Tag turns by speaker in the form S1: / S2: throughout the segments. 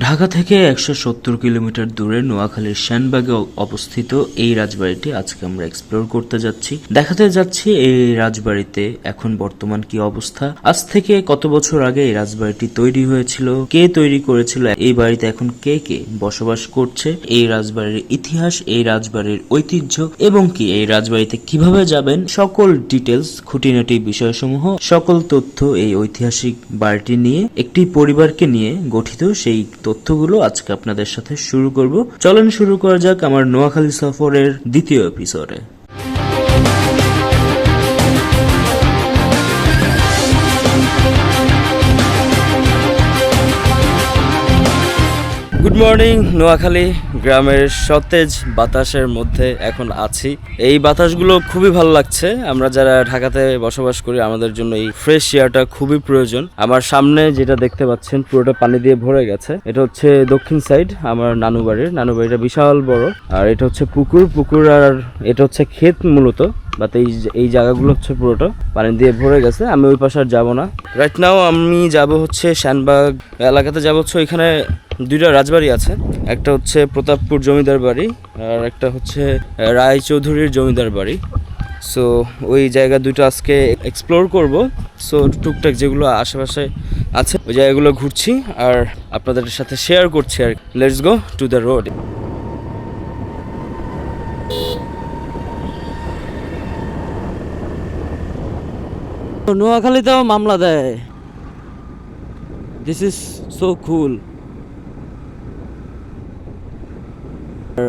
S1: ঢাকা থেকে একশো সত্তর কিলোমিটার দূরে নোয়াখালীর শ্যানবাগে অবস্থিত এই রাজবাড়িটি আজকে আমরা এক্সপ্লোর করতে যাচ্ছি। দেখাতে যাচ্ছি এই রাজবাড়িতে এখন বর্তমান কি অবস্থা। আজ থেকে কত বছর আগে এই রাজবাড়িটি তৈরি হয়েছিল? কে তৈরি করেছিল? এই বাড়িতে এখন কে কে বসবাস করছে? এই রাজবাড়ির ইতিহাস, এই রাজবাড়ির ঐতিহ্য এবং কি এই রাজবাড়িতে কীভাবে যাবেন? সকল ডিটেলস খুঁটিনাটি বিষয়সমূহ, সকল তথ্য এই ঐতিহাসিক বাড়িটি নিয়ে, একটি পরিবারকে নিয়ে গঠিত সেই তথ্যগুলো আজকে আপনাদের সাথে শুরু করব। চলেন শুরু করা যাক আমার নোয়াখালী সফরের দ্বিতীয় এপিসোডে গুড মর্নিং নোয়াখালী গ্রামের সতেজ বাতাসের মধ্যে এখন আছি। এই বাতাসগুলো খুবই ভালো লাগছে। আমরা যারা ঢাকাতে বসবাস করি, আমাদের জন্য এই ফ্রেশ এয়ারটা খুবই প্রয়োজন। আমার সামনে যেটা দেখতে পাচ্ছেন, পুরোটা পানি দিয়ে ভরে গেছে। এটা হচ্ছে দক্ষিণ সাইড আমার নানু বাড়ির। নানু বাড়িটা বিশাল বড়। আর এটা হচ্ছে পুকুর। পুকুর আর এটা হচ্ছে ক্ষেত মূলত। বাট এই এই জায়গাগুলো হচ্ছে পুরোটা পানি দিয়ে ভরে গেছে। আমি ওই পাশে আর যাব না। রাইট নাও আমি যাব হচ্ছে শ্যানবাগ এলাকাতে যাব হচ্ছে ওইখানে দুইটা রাজবাড়ি আছে। একটা হচ্ছে প্রতাপপুর জমিদার বাড়ি আর একটা হচ্ছে রায়চৌধুরীর জমিদার বাড়ি। সো ওই জায়গা দুটো আজকে এক্সপ্লোর করব। সো টুকটাক যেগুলো আশেপাশে আছে, ওই জায়গাগুলো ঘুরছি আর আপনাদের সাথে শেয়ার করছি আর let's go to the road নোয়াখালীতেও মামলা দেয়। দিস ইজ সো কুল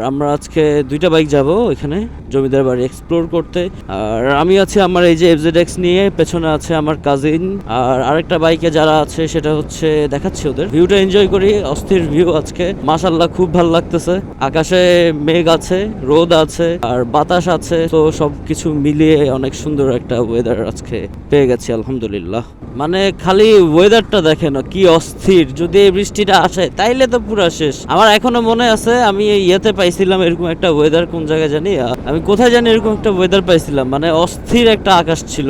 S1: আমরা আজকে দুইটা বাইক যাব এখানে। জমিদার বাড়ি এক্সপ্লোর করতে। আর আমি আছি আমার এই যে এফজেড এক্স নিয়ে, পেছনে আছে আমার কাজিন আর আরেকটা বাইকে যারা আছে, সেটা হচ্ছে দেখাচ্ছি ওদের। ভিউটা এনজয় করি, অস্থির ভিউ আজকে। মাশাল্লাহ খুব ভালো লাগতেছে। আকাশে মেঘ আছে, রোদ আছে, আর বাতাস আছে। তো সব কিছু মিলিয়ে অনেক সুন্দর একটা ওয়েদার আজকে পেয়ে গেছি, আলহামদুলিল্লাহ। মানে খালি ওয়েদারটা দেখেন কি অস্থির। যদি এই বৃষ্টিটা আসে, তাইলে তো পুরা শেষ। আমার এখনও মনে আছে, আমি ইয়েতে পাইছিলাম এরকম একটা ওয়েদার কোন জায়গায় জানি। আমি কোথায় জানি এরকম একটা ওয়েদার পাইছিলাম মানে অস্থির একটা আকাশ ছিল।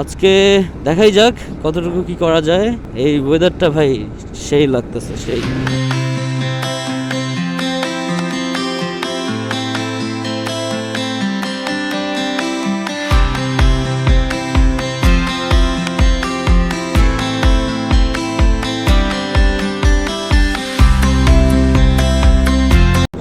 S1: আজকে দেখাই যাক কতটুকু কি করা যায়। এই ওয়েদারটা ভাই সেই লাগতেছে, সেই।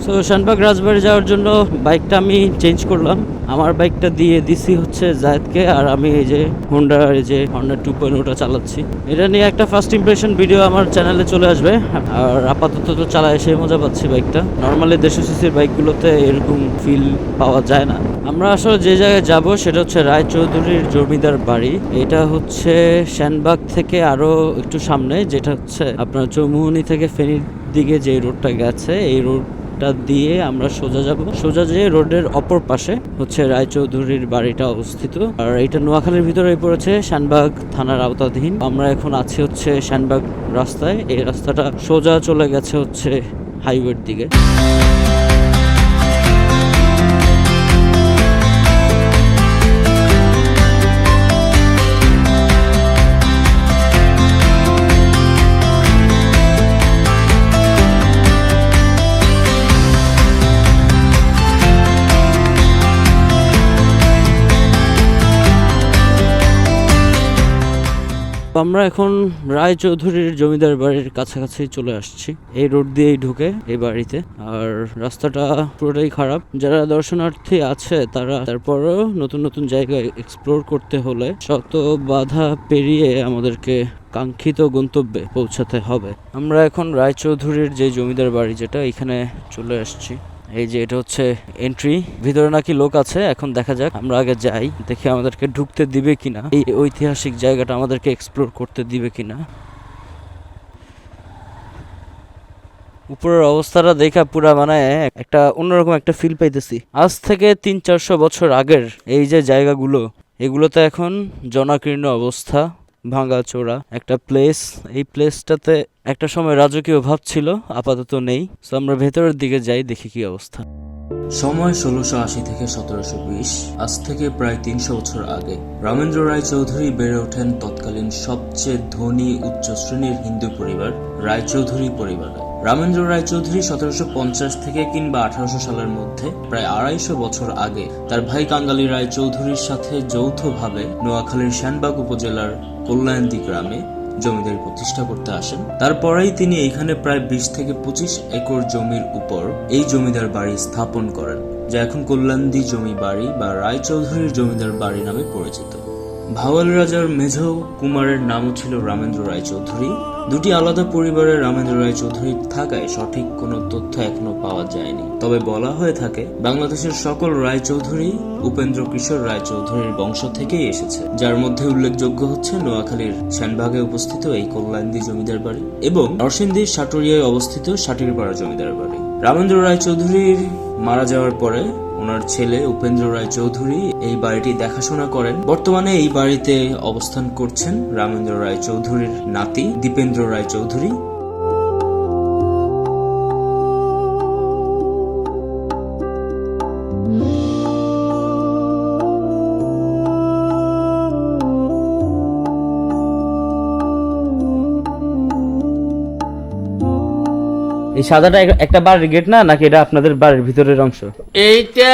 S1: সো শানবাগ রাজবাড়ি যাওয়ার জন্য বাইকটা আমি চেঞ্জ করলাম। আমার বাইকটা দিয়ে দিছি হচ্ছে জায়দকে আর আমি এই যে হোন্ডা এই যে হন্ডা টু পয়েন্ট ওটা চালাচ্ছি। এটা নিয়ে একটা ফার্স্ট ইমপ্রেশন ভিডিও আমার চ্যানেলে চলে আসবে। আর আপাতত তো চালায় সেই মজা পাচ্ছি বাইকটা নর্মালি দেড়শো সিসির বাইকগুলোতে এরকম ফিল পাওয়া যায় না। আমরা আসলে যে জায়গায় যাব সেটা হচ্ছে রায়চৌধুরীর জমিদার বাড়ি। এটা হচ্ছে শ্যানবাগ থেকে আরও একটু সামনে, যেটা হচ্ছে আপনার চৌমুহনী থেকে ফেনীর দিকে যে রোডটা গেছে, এই রোড টা দিয়ে আমরা সোজা যাব। সোজা যে রোডের অপর পাশে হচ্ছে রায়চৌধুরীর বাড়িটা অবস্থিত। আর এটা নোয়াখালীর ভিতরে পড়েছে, শানবাগ থানার আওতাধীন। আমরা এখন আছি হচ্ছে শানবাগ রাস্তায়। এই রাস্তাটা সোজা চলে গেছে হচ্ছে হাইওয়ের দিকে। আমরা এখন রায়চৌধুরীর জমিদার বাড়ির কাছাকাছি চলে আসছি। এই রোড দিয়েই ঢুকে এই বাড়িতে। আর রাস্তাটা পুরোটাই খারাপ। যারা দর্শনার্থী আছে তারা তারপরও নতুন নতুন জায়গায় এক্সপ্লোর করতে হলে শত বাধা পেরিয়ে আমাদেরকে কাঙ্ক্ষিত গন্তব্যে পৌঁছাতে হবে। আমরা এখন রায়চৌধুরীর যে জমিদার বাড়ি যেটা, এখানে চলে আসছি। এই যে এটা হচ্ছে এন্ট্রি ভিতরে নাকি লোক আছে, এখন দেখা যাক, আমরা আগে যাই, দেখি আমাদেরকে ঢুকতে দিবে কিনা। এই ঐতিহাসিক জায়গাটা আমাদেরকে এক্সপ্লোর করতে দিবে কিনা। উপরের অবস্থাটা দেখা পুরা মানে একটা অন্যরকম একটা ফিল পাইতেছি। আজ থেকে তিন চারশো বছর আগের এই যে জায়গাগুলো, এগুলোতে এখন জনাকীর্ণ অবস্থা। ভাঙা চোরা একটা প্লেস এই প্লেসটাতে একটা সময় রাজকীয় ভাব ছিল, আপাতত নেই। তো আমরা ভেতরের দিকে যাই, দেখি কি অবস্থা।
S2: সময় ষোলোশো আশি থেকে সতেরোশো বিশ, আজ থেকে প্রায় তিনশো বছর আগে রামেন্দ্র রায় চৌধুরী বেড়ে ওঠেন তৎকালীন সবচেয়ে ধনী উচ্চ শ্রেণির হিন্দু পরিবার, রায়চৌধুরী পরিবারে। রামেন্দ্র রায় চৌধুরী সতেরোশো পঞ্চাশ থেকে কিংবা আঠারোশো সালের মধ্যে প্রায় আড়াইশো বছর আগে তার ভাই কাঙ্গালী রায় চৌধুরীর সাথে যৌথভাবে নোয়াখালীর শ্যানবাগ উপজেলার কল্যাণদী গ্রামে জমিদারি প্রতিষ্ঠা করতে আসেন। তারপরেই তিনি এখানে প্রায় বিশ থেকে পঁচিশ একর জমির উপর এই জমিদার বাড়ি স্থাপন করেন, যা এখন কল্যাণদী জমি বাড়ি বা রায়চৌধুরীর জমিদার বাড়ি নামে পরিচিত। ভাওয়াল রাজার মেঝ কুমারের নামও ছিল রামেন্দ্র রায় চৌধুরী। দুটি আলাদা পরিবারে রামেন্দ্র রায় চৌধুরী থাকায় সঠিক কোনো তথ্য এখনও পাওয়া যায়নি। তবে বলা হয়ে থাকে, বাংলাদেশের সকল রায় চৌধুরী উপেন্দ্র কিশোর রায় চৌধুরীর বংশ থেকেই এসেছে, যার মধ্যে উল্লেখযোগ্য হচ্ছে নোয়াখালীর শ্যানবাগে উপস্থিত এই কল্যাণদী জমিদার বাড়ি এবং নরসিংদীর সাটুরিয়ায় অবস্থিত সাটিরপাড়া জমিদার বাড়ি। রামেন্দ্র রায় চৌধুরীর মারা যাওয়ার পরে ওনার ছেলে উপেন্দ্র রায় চৌধুরী এই বাড়িটি দেখাশোনা করেন। বর্তমানে এই বাড়িতে অবস্থান করছেন রামেন্দ্র রায় চৌধুরীর নাতি দীপেন্দ্র রায় চৌধুরী
S1: এই সাদাটা একটা বাড়ির গেট না নাকি এটা আপনাদের বাড়ির ভিতরের অংশ?
S3: এইটা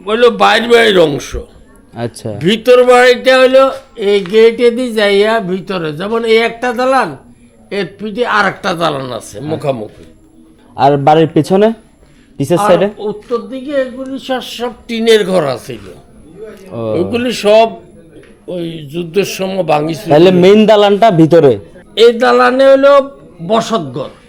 S3: হলো বাইর বাড়ির অংশ।
S1: আচ্ছা।
S3: ভিতর বাড়িটা হলো এই গেটে দিয়ে যাইয়া ভিতরে যেমন এই একটা দালান এর পিঠে আর একটা দালান আছে মুখামুখি।
S1: আর বাড়ির পেছনে পিছের সাইডে
S3: উত্তর দিকে এগুলি সব সব টিনের ঘর আছিল
S1: ও।
S3: ওইগুলি সব ওই যুদ্ধের সময় ভাঙিছিল।
S1: তাহলে মেইন দালানটা ভিতরে?
S3: এই দালানে হলো বসতঘর।
S1: হ্যাঁ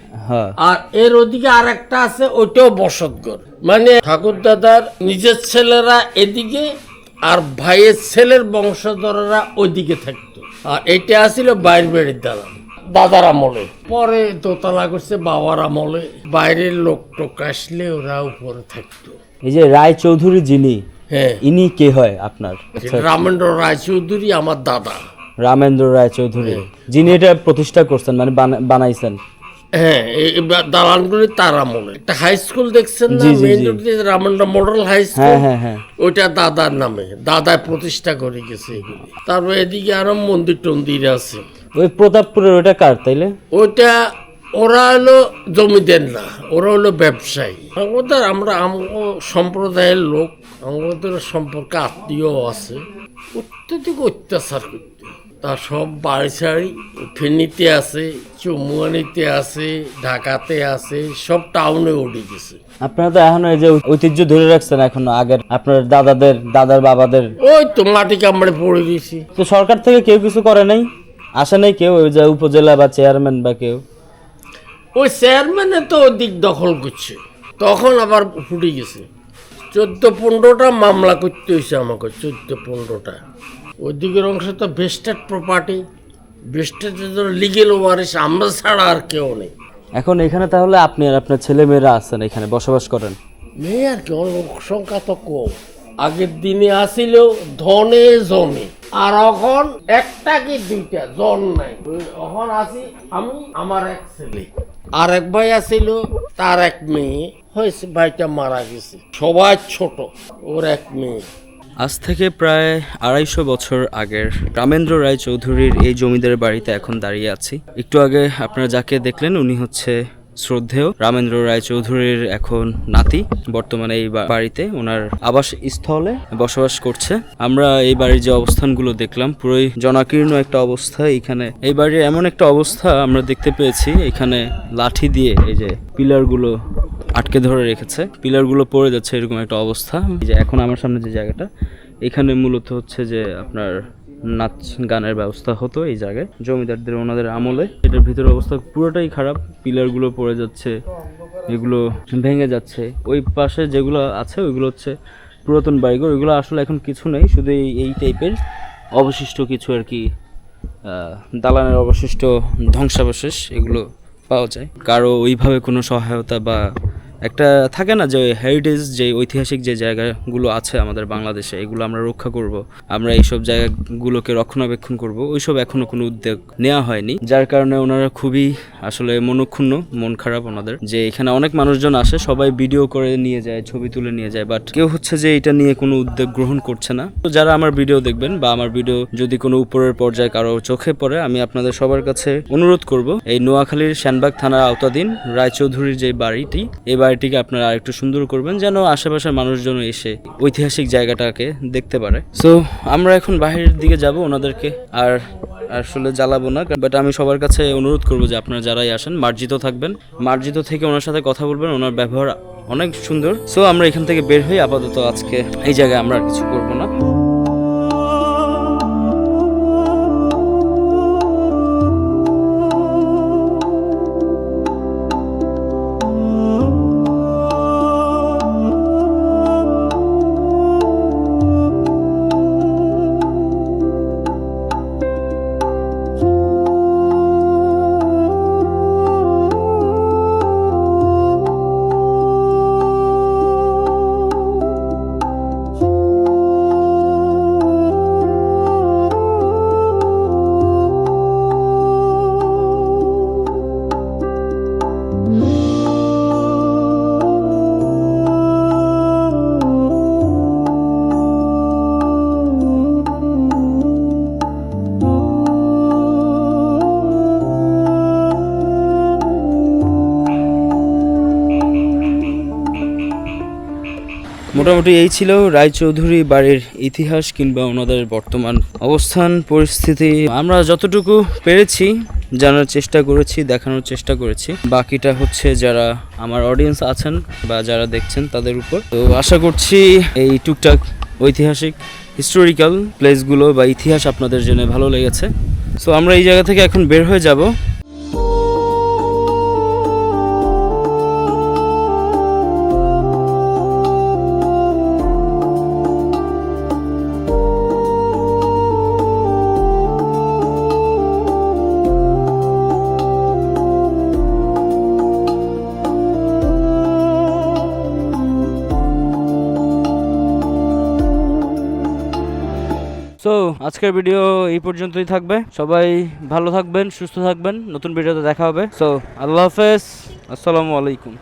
S3: আর এর ওদিকে আর একটা আছে ওইটাও বসতঘর। মানে ঠাকুর দাদার নিজের ছেলেরা এদিকে আর ভাইয়ের ছেলের বংশধররা ওইদিকে থাকতো। আর এটা আসিল বাইর বাড়ির দালান দাদার আমলে। পরে দোতলা করছে বাবার আমলে বাইরের লোক টোক আসলে ওরা উপরে থাকতো।
S1: এই যে রায় চৌধুরী যিনি
S3: হ্যাঁ।
S1: ইনি কে হয় আপনার?
S3: রামেন্দ্র রায়চৌধুরী আমার দাদা।
S1: রামেন্দ্র রায় চৌধুরী যিনি এটা প্রতিষ্ঠা করছেন মানে বানা- বানাইছেন।
S3: হ্যাঁ দালানগুলি তার আমলে একটা হাই স্কুল দেখছেন না? মেইন মডেল হাই স্কুল ওইটা দাদার নামে। দাদায় প্রতিষ্ঠা করে গেছে এগুলি। তারপর এদিকে আরও মন্দির টন্দির আছে।
S1: ওই প্রতাপপুরের ওটা কার তাইলে?
S3: ওইটা ওরা হলো জমিদার না ওরা হলো ব্যবসায়ী। আমাদের আমরা সম্প্রদায়ের লোক আমাদের সম্পর্কে আত্মীয় আছে। অত্যধিক অত্যাচার করতে তা সব বাড়ি সাড়ি ফেনীতে আছে চৌমুয়ানিতে আছে ঢাকাতে আছে সব টাউনে উঠে গেছে।
S1: আপনারা তো এখন এই যে ঐতিহ্য ধরে রাখছেন এখন আগের আপনার দাদাদের দাদার বাবাদের।
S3: ওই তো মাটি কামড়ে পড়ে গেছি।
S1: তো সরকার থেকে কেউ কিছু করে নাই? আসে নাই কেউ ওই যে উপজেলা বা চেয়ারম্যান বা কেউ?
S3: ওই চেয়ারম্যানে তো ওদিক দখল করছে। তখন আবার ফুটে গেছে। চোদ্দ পনেরোটা মামলা করতে হয়েছে আমাকে চোদ্দ পনেরোটা ওইদিকের অংশ তো বেস্টেড প্রপার্টি বেস্টেড তো লিগেল ওয়ারিস আমরা ছাড়া আর কেউ নেই।
S1: এখন এখানে তাহলে আপনি আর আপনার ছেলে মেয়েরা আছেন এখানে বসবাস করেন?
S3: মেয়ে আর কি সংখ্যা তো কম। আগের দিনে আসিল ধনে জনে আর এখন একটা কি দুইটা, জন নাই। এখন আসি আমি, আমার এক ছেলে। আর এক ভাই আসিল, তার এক মেয়ে। হয়েছে, ভাইটা মারা গেছে। সবাই ছোট, ওর এক মেয়ে।
S1: আজ থেকে প্রায় আড়াইশো বছর আগের রামেন্দ্র রায় চৌধুরীর এই জমিদার বাড়িতে এখন দাঁড়িয়ে আছি। একটু আগে আপনারা যাকে দেখলেন, উনি হচ্ছে শ্রদ্ধেয় রামেন্দ্র রায় চৌধুরীর এখন নাতি। বর্তমানে এই বাড়িতে ওনার আবাস স্থলে বসবাস করছে। আমরা এই বাড়ির যে অবস্থানগুলো দেখলাম, পুরোই জনাকীর্ণ একটা অবস্থা। এখানে এই বাড়ির এমন একটা অবস্থা আমরা দেখতে পেয়েছি। এখানে লাঠি দিয়ে এই যে পিলারগুলো আটকে ধরে রেখেছে। পিলারগুলো পড়ে যাচ্ছে, এরকম একটা অবস্থা। যে এখন আমার সামনে যে জায়গাটা, এখানে মূলত হচ্ছে যে আপনার নাচ গানের ব্যবস্থা হতো এই জায়গায়। জমিদারদের ওনাদের আমলে এটার ভিতরে অবস্থা পুরোটাই খারাপ। পিলারগুলো পড়ে যাচ্ছে, এগুলো ভেঙে যাচ্ছে। ওই পাশে যেগুলো আছে, ওইগুলো হচ্ছে পুরাতন বাড়িঘর ওইগুলো আসলে এখন কিছু নেই, শুধু এই টাইপের অবশিষ্ট কিছু আর কি দালানের অবশিষ্ট ধ্বংসাবশেষ এগুলো পাওয়া যায়। কারও ওইভাবে কোনো সহায়তা বা একটা থাকে না যে হেরিটেজ যে ঐতিহাসিক যে জায়গাগুলো আছে আমাদের বাংলাদেশে, এগুলো আমরা রক্ষা করব। আমরা এইসব জায়গাগুলোকে রক্ষণাবেক্ষণ করব। ওইসব এখনও কোনো উদ্যোগ নেওয়া হয়নি। যার কারণে ওনারা খুবই আসলে মনক্ষুণ্ণ, মন খারাপ ওনাদের। যে এখানে অনেক মানুষজন আসে, সবাই ভিডিও করে নিয়ে যায়, ছবি তুলে নিয়ে যায় বাট কেউ হচ্ছে যে এটা নিয়ে কোনো উদ্যোগ গ্রহণ করছে না। তো যারা আমার ভিডিও দেখবেন বা আমার ভিডিও যদি কোনো উপরের পর্যায়ে কারও চোখে পড়ে, আমি আপনাদের সবার কাছে অনুরোধ করব, এই নোয়াখালীর শ্যানবাগ থানার আওতাধীন রায়চৌধুরীর যে বাড়িটি এই বাড়িটিকে আপনারা আরেকটু সুন্দর করবেন যেন আশেপাশের মানুষজন এসে ঐতিহাসিক জায়গাটাকে দেখতে পারে। সো আমরা এখন বাহিরের দিকে যাব ওনাদেরকে আর আসলে জ্বালাবো না বাট আমি সবার কাছে অনুরোধ করব যে আপনারা যারাই আসেন, মার্জিত থাকবেন। মার্জিত থেকে ওনার সাথে কথা বলবেন, ওনার ব্যবহার অনেক সুন্দর। সো আমরা এখান থেকে বের হই, আপাতত আজকে এই জায়গায় আমরা কিছু করব না। মোটামুটি এই ছিল রায়চৌধুরী বাড়ির ইতিহাস কিংবা ওনাদের বর্তমান অবস্থান, পরিস্থিতি। আমরা যতটুকু পেরেছি, জানার চেষ্টা করেছি, দেখানোর চেষ্টা করেছি। বাকিটা হচ্ছে যারা আমার অডিয়েন্স আছেন বা যারা দেখছেন তাদের উপর। তো আশা করছি এই টুকটাক ঐতিহাসিক হিস্টোরিক্যাল প্লেসগুলো বা ইতিহাস আপনাদের জন্য ভালো লেগেছে। সো আমরা এই জায়গা থেকে এখন বের হয়ে যাব। সো আজকের ভিডিও এই পর্যন্তই থাকবে। সবাই ভালো থাকবেন, সুস্থ থাকবেন। নতুন ভিডিওতে দেখা হবে। সো আল্লাহ হাফেজ। আসসালামু আলাইকুম।